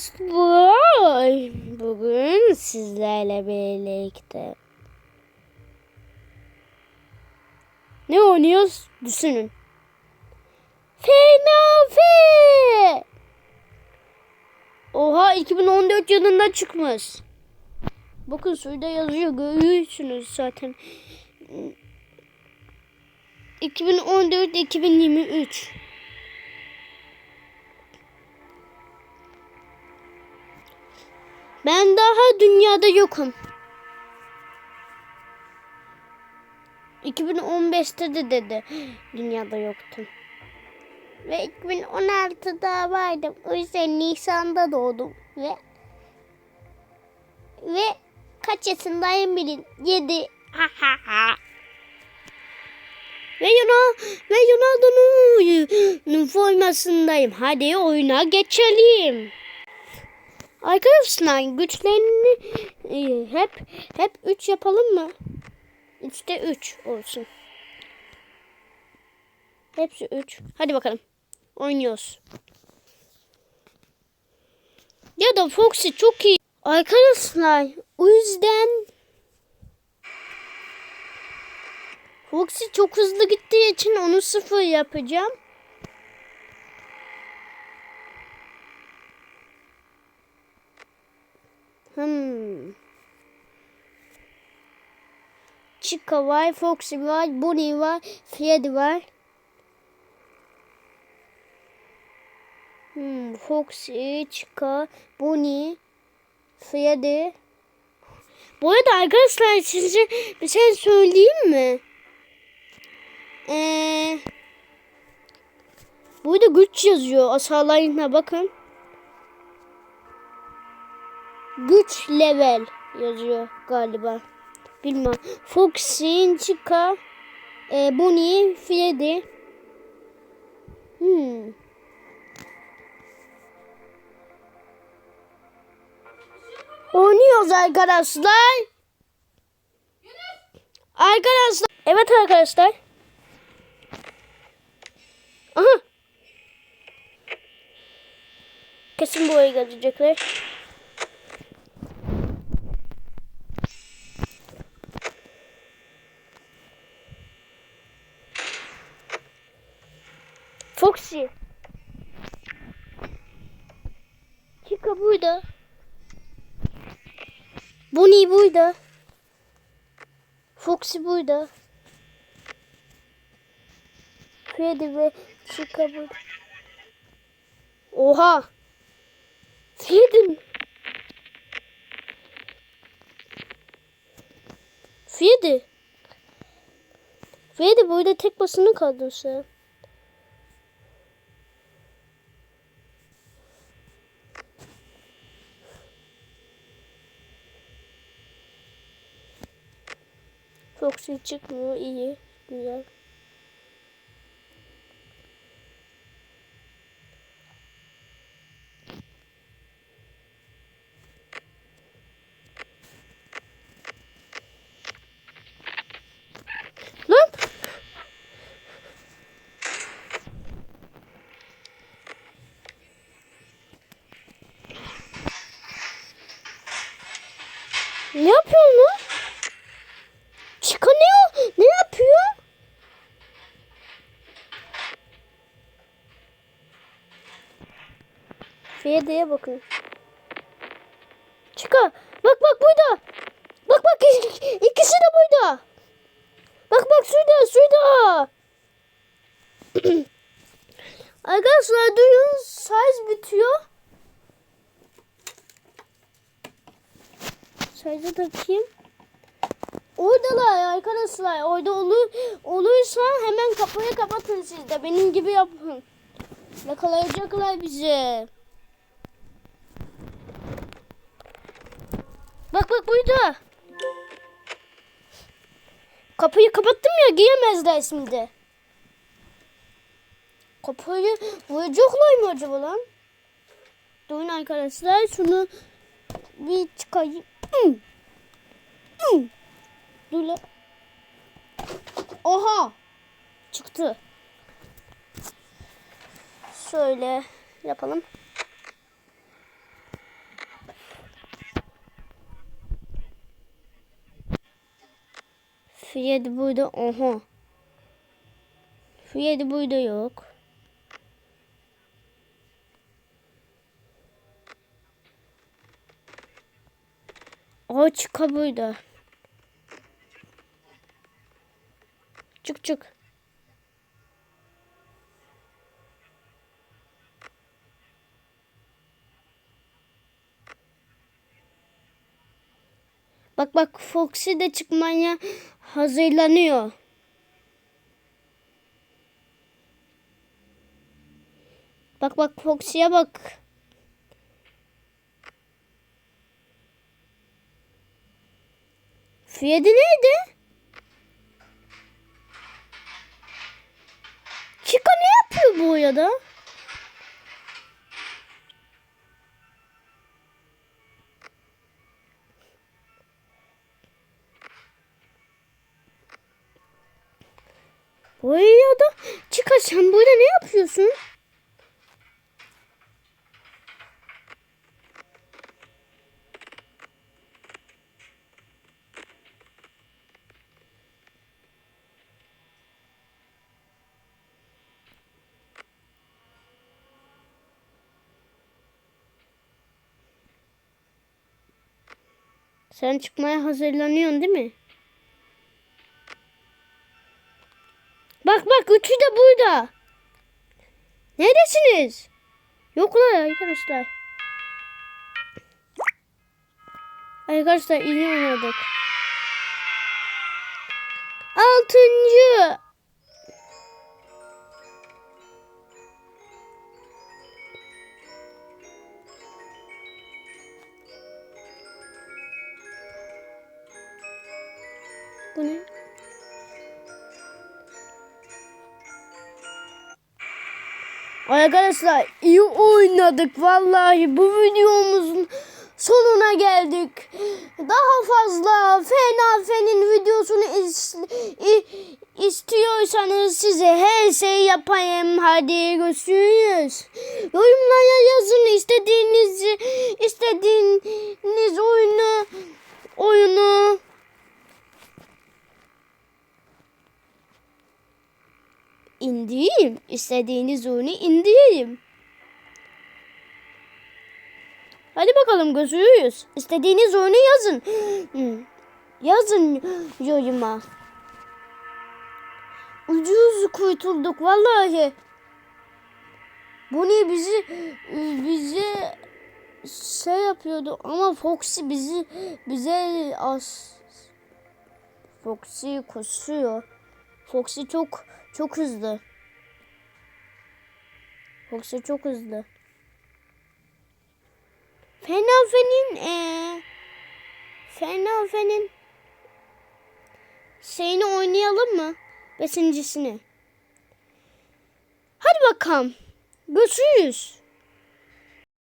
arkadaşlar. Bugün sizlerle birlikte. Ne oynuyoruz? Düşünün. FNAF! Oha 2014 yılında çıkmış. Bakın şurada yazıyor görüyorsunuz zaten. 2014-2023 Ben daha dünyada yokum. 2015'te de dedi dünyada yoktum. Ve 2016'da vardım. O yüzden Nisan'da doğdum. Ve ve kaç yaşındayım bilin? 7. Ha ha ha. Ve Yunan ve Ronaldo'nun formasındayım. Hadi oyuna geçelim. Arkadaşlar güçlerini e, hep hep 3 yapalım mı? 3'te 3 olsun. Hepsi 3. Hadi bakalım. Oynuyoruz. Ya da Foxy çok iyi. Arkadaşlar o yüzden Foxy çok hızlı gittiği için onu sıfır yapacağım. Hmm. Chica var, Foxy var, Bonnie var, Freddy var. Hmm, Foxy, Chica, Bonnie, Freddy. Bu arada arkadaşlar size bir şey söyleyeyim mi? Ee, burada güç yazıyor. Asalayına bakın. Güç level yazıyor galiba. Bilmem. Foxy, Chica, e, Bonnie, Freddy. Hmm. Oynuyoruz arkadaşlar. Arkadaşlar. Evet arkadaşlar. Aha. Kesin buraya gelecekler. Foxy. Chica burada. Bonnie burada. Foxy burada. Freddy ve Chica burada. Oha. Freddy. Freddy. Freddy burada tek başına kaldın sen. Foxy çıkmıyor. iyi, Güzel. Ne yapıyorsun lan? Çıkanıyor. Ne yapıyor? Fiyadeye bakın. Çıka. Bak bak burada. Bak bak ikisi de burada. Bak bak şurada şurada. Arkadaşlar duyun size bitiyor. Size'e takayım. Oradalar arkadaşlar. Orada olur, olursa hemen kapıyı kapatın siz de. Benim gibi yapın. Yakalayacaklar bizi. Bak burada. Kapıyı kapattım ya giyemezler şimdi. Kapıyı vuracaklar mı acaba lan? Durun arkadaşlar şunu bir çıkayım. Hmm. Hmm. Dur lan. Oha. Çıktı. Şöyle yapalım. Fiyedi burada. Oha. Fiyedi burada yok. O çıka. Çık çık. Bak bak Foxy de çıkmaya hazırlanıyor. Bak bak Foxy'ye bak. Fiyedi neydi? Chica ne yapıyor bu oyada? Bu oyada Chica sen burada ne yapıyorsun? Sen çıkmaya hazırlanıyorsun değil mi? Bak bak üçü de burada. Neredesiniz? Yoklar arkadaşlar. Arkadaşlar iyi oynadık. Altıncı. Bu ne? Arkadaşlar iyi oynadık vallahi bu videomuzun sonuna geldik. Daha fazla Fena Fen'in videosunu is- istiyorsanız size her şey yapayım. Hadi görüşürüz. Yorumlara yazın istediğiniz istediğiniz oyunu oyunu indireyim. İstediğiniz oyunu indireyim. Hadi bakalım görüşürüz. İstediğiniz oyunu yazın. Hmm. Yazın yoruma. Ucuz kurtulduk vallahi. Bu ne bizi bize şey yapıyordu ama Foxy bizi bize as Foxy koşuyor. Foxy çok çok hızlı. Foxy çok hızlı. Fena Fen'in ee, Fena Fen'in şeyini oynayalım mı? Beşincisini. Hadi bakalım. Görüşürüz.